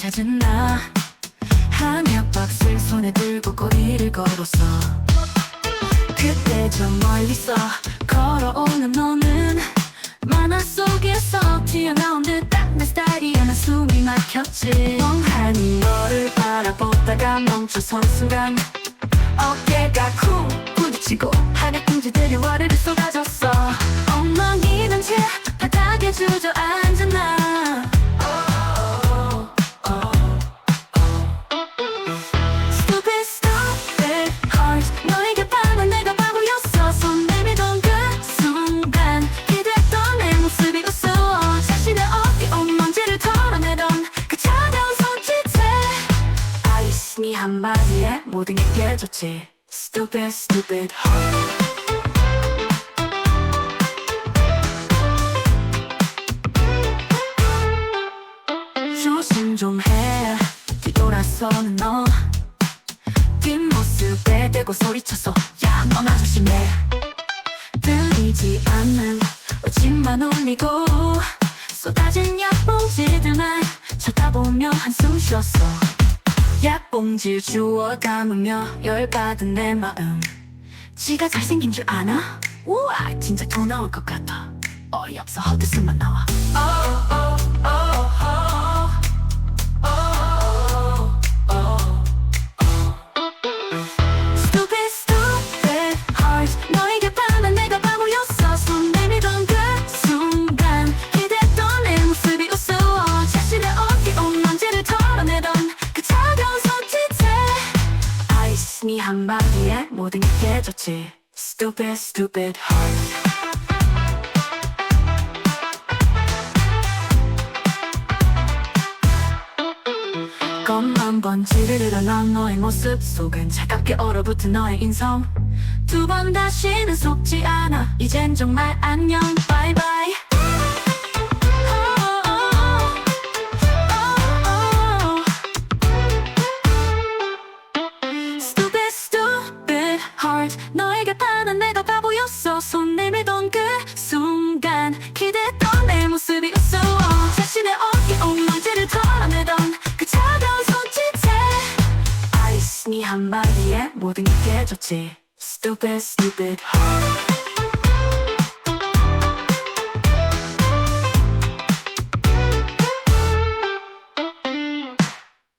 찾은 나. 한약 박스를 손에 들고 거리를 걸었어. 그때 저 멀리서 걸어오는 너는 만화 속에서 튀어나온 듯딱 내 스타일이야 난 숨이 막혔지. 멍하니 너를 바라보다가 멈춰선 순간 어깨가 쿵 부딪히고 한약 둥지들이 와르르 쏟아졌 한마디에 모든 게 깨졌지. Stupid, stupid heart. 조심 좀 해. 뒤돌아서는 너. 뒷모습에 대고 소리쳐서 야 너나 조심해. 들리지 않는 오침만 울리고 쏟아진 약봉지들만 쳐다보며 한숨 쉬었어 약봉지 주워 담으며 열받은 내 마음. 지가 잘생긴 줄 아나? 우와 진짜 더 나올 것 같아. 어이없어 헛웃음만 나와. Stupid, 한마디에 모든 게 깨졌지. Stupid, stupid heart. 껌만 번지를 일어난 너의 모습 속은 차갑게 얼어붙은 너의 인성. 두 번 다시는 속지 않아. 이젠 정말 안녕. 바이바이 Stupid, heart 너에게 반한 내가 바보였어. 손 내밀던 그 순간 기대했던 내 모습이 우스워. 자신의 어깨 온 먼지를 털어내던 그 차가운 손짓에 아이씨 네 한마디에 모든 게 깨졌지. Stupid, stupid. heart